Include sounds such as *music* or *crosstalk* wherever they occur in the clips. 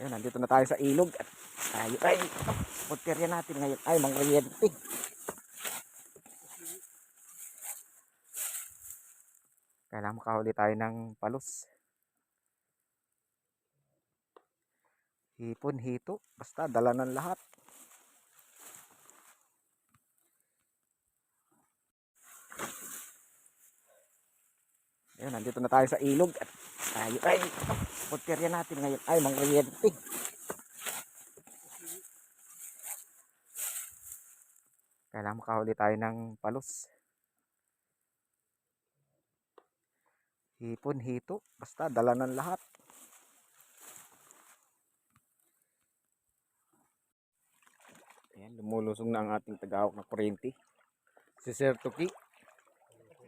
Ayun, nandito na tayo sa ilog at tayo ay puterya natin ngayon ay mga kuryente. Kailangan makahuli tayo ng palos. Hipon, hito, basta dala ng lahat. Ayun, nandito na tayo sa ilog at tayo ay puterya natin ngayon ay mga kuryente. Kailangan makahuli tayo ng palos. Hipon, hito, basta dala ng lahat. Ayan, lumulusong na ang ating tagahawak na kuryente. Si Sir Tuki.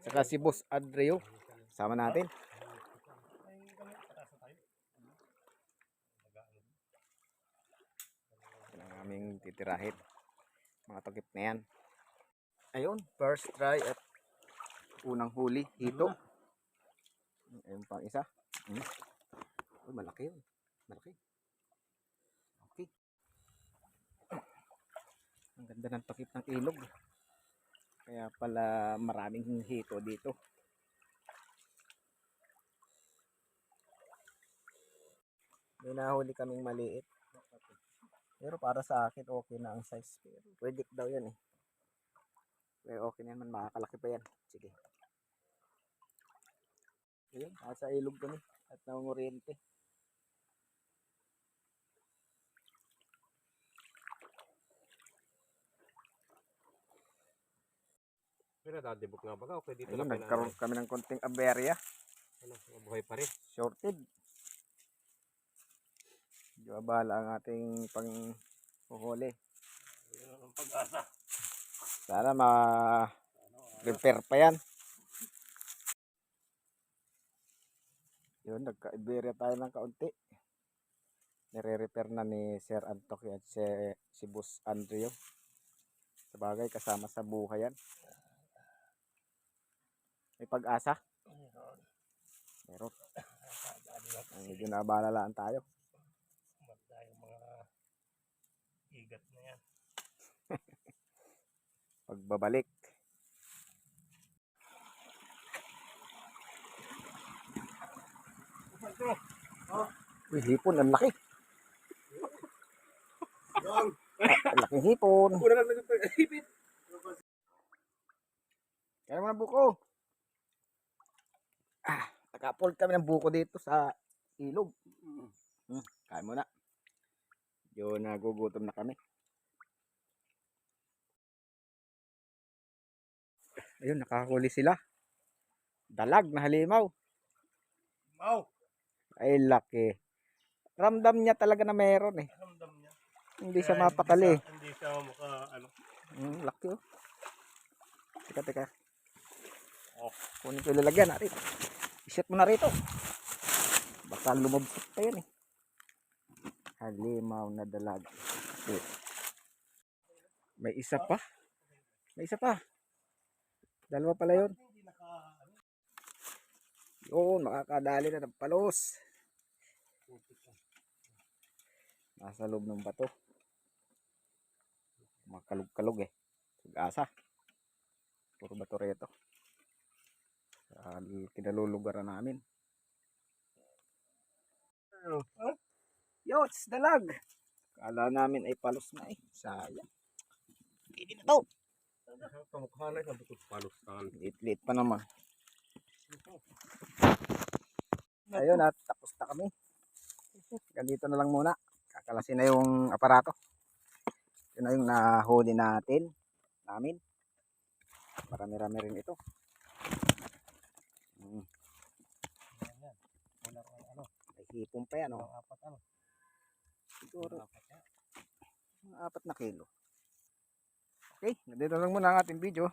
Saka si Boss Adreo. Sama natin. Yan ang aming titirahin. Mga takip na yan. Ayun, first try at unang huli. Hito. Ayun pang isa. Hmm. Uy, malaki yun. Malaki. Okay. Ang ganda ng takip ng ilog. Kaya pala maraming hito dito. May nahuli kaming maliit. Pero para sa akin, okay na ang size. Pero pwede daw yan eh. Pero okay na naman, makakalaki pa yan. Sige. Ayun, nasa ilog kami. At nangunguriente. Pero dadibok nga baga, okay dito Ayun, lang nagkaroon kami ng konting aberya. Ano, buhay pa rin. Shorted. Medyo abala ang ating pang huhuli. Ang pag-asa. Sana ma-repair pa yan. Yun, nagka-iberya tayo ng kaunti. Nire-repair na ni Sir Antok at si, si Boss Andrea. Sabagay, kasama sa buhay yan. May pag-asa? Meron. Medyo nabalalaan tayo. Tayong mga igat na yan. *laughs* Pagbabalik. Uy, hipon, ang laki. Ang laking hipon. Una lang. Kaya mo ng buko. Ah, nakapold kami ng buko dito sa ilog. Hmm, kaya mo na. Medyo nagugutom na kami. Ayun, nakahuli sila. Dalag na halimaw. Mau! Ay, laki. Ramdam niya talaga na meron eh. Ramdam niya. Hindi siya mapakali. Hindi siya, hindi siya maka, ano. Mm, laki oh. Teka, teka. Oh. Kunin ko yung lalagyan natin. Iset mo na rito. Baka lumabot pa yan eh. Halimaw na dalag. Okay. May isa pa. May isa pa. Dalawa pala yun. Yun, makakadali na ng palos. Nasa loob ng bato. Makalog-kalog eh. Pag-asa. Puro bato rito. Sa kinalulugaran namin. Huh? Yo, it's dalag. Kala namin ay palos na eh. Sayang. Hindi na to. Kamukha na yung butot palustan. Lit-lit pa naman. Ayun at tapos na kami. Ganito na lang muna. Kakalasin na yung aparato. Yun na yung nahuli natin. Namin. Marami-rami rin ito. Hmm. Ano. May hipon pa yan. Oh. Apat ano. Siguro mga apat na kilo. Okay, nandito lang muna ang ating video.